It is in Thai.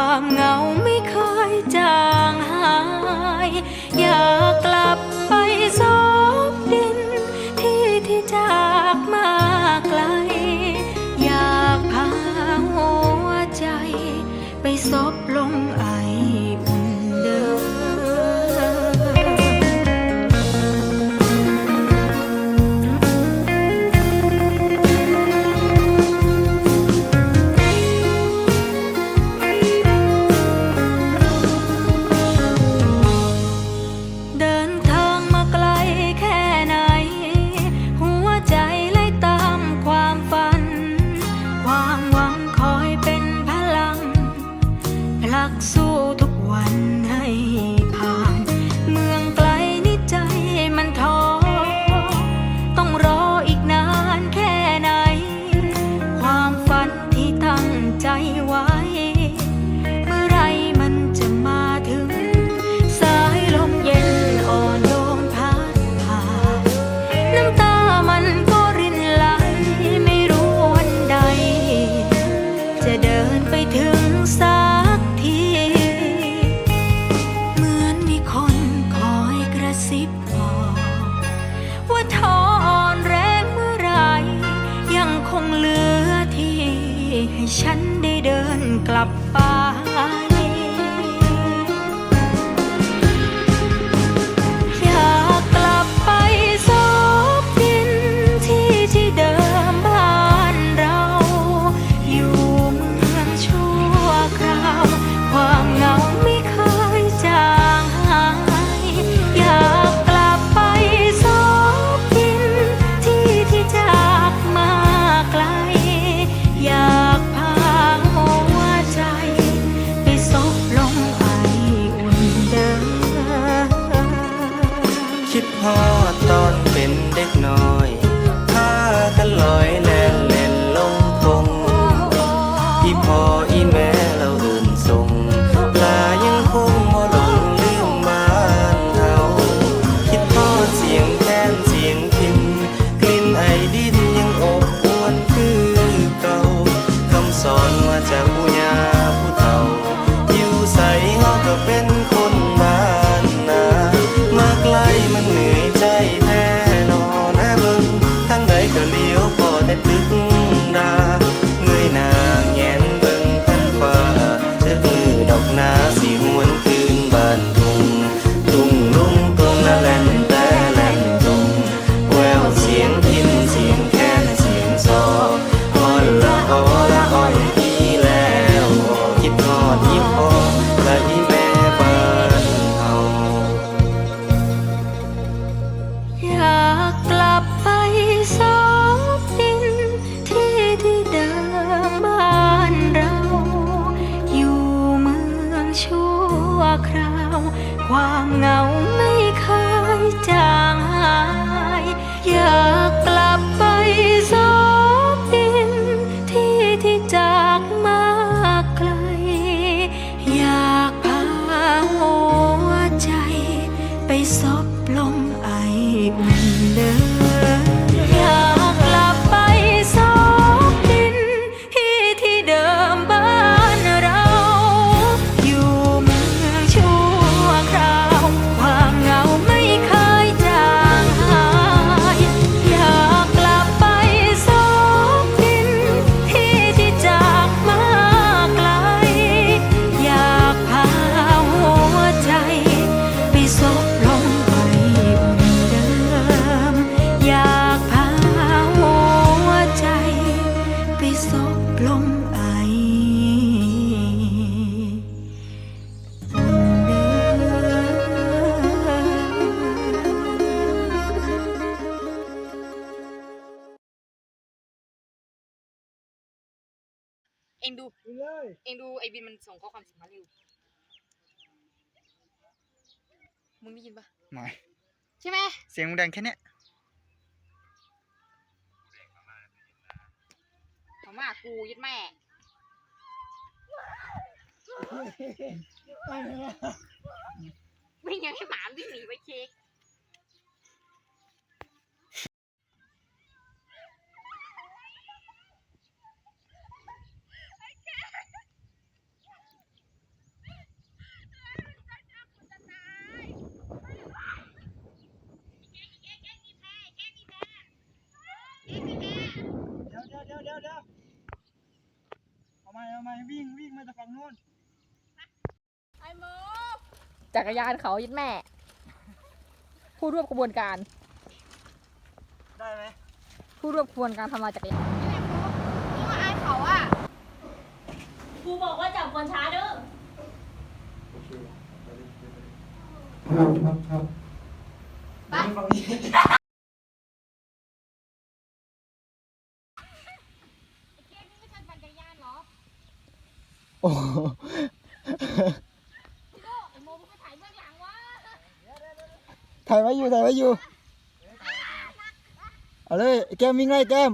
ความเหงาไม่เคยจางหาย อยากกลับไปสู้ทุกวันให้ บอว่าท้ออ่อนแรงเมื่อไร ยังคงเหลือที่ให้ฉันได้เดินกลับไป ตอนเป็นเด็กน้อยพากันลอย วคราว ความเหงาไม่เคยจางหาย อยากกลับไปซ้อ เองดู ดูเลยเองดูไอบินมันส่งข้อความสิมาเร็วมึงได้ยินปะไม่ใช่ไหมเสียงมึงดังแค่เนี้ยพม่ากูยึดแม่ วิ่งยังให้หมาวิ่งหนีไปเช็ค เดี๋ยวเดี๋ยวเดี๋ยวเอามาเอามาวิ่งวิ่งมาจากฝั่งนู้นจักรยานเขายึดแม่ ผู้ร่วมกระบวนการ ได้ไหมผู้ร่วมกระบวนการทำลายจักรยานครูบอกว่าจับคนช้าเด้อครับครับครับไป ฝั่งนี้ โอ้ถ่ายไว้อยู่ถ่ายไว้อยู่ เอาเลยแก้มวิ่งไล่แก้ม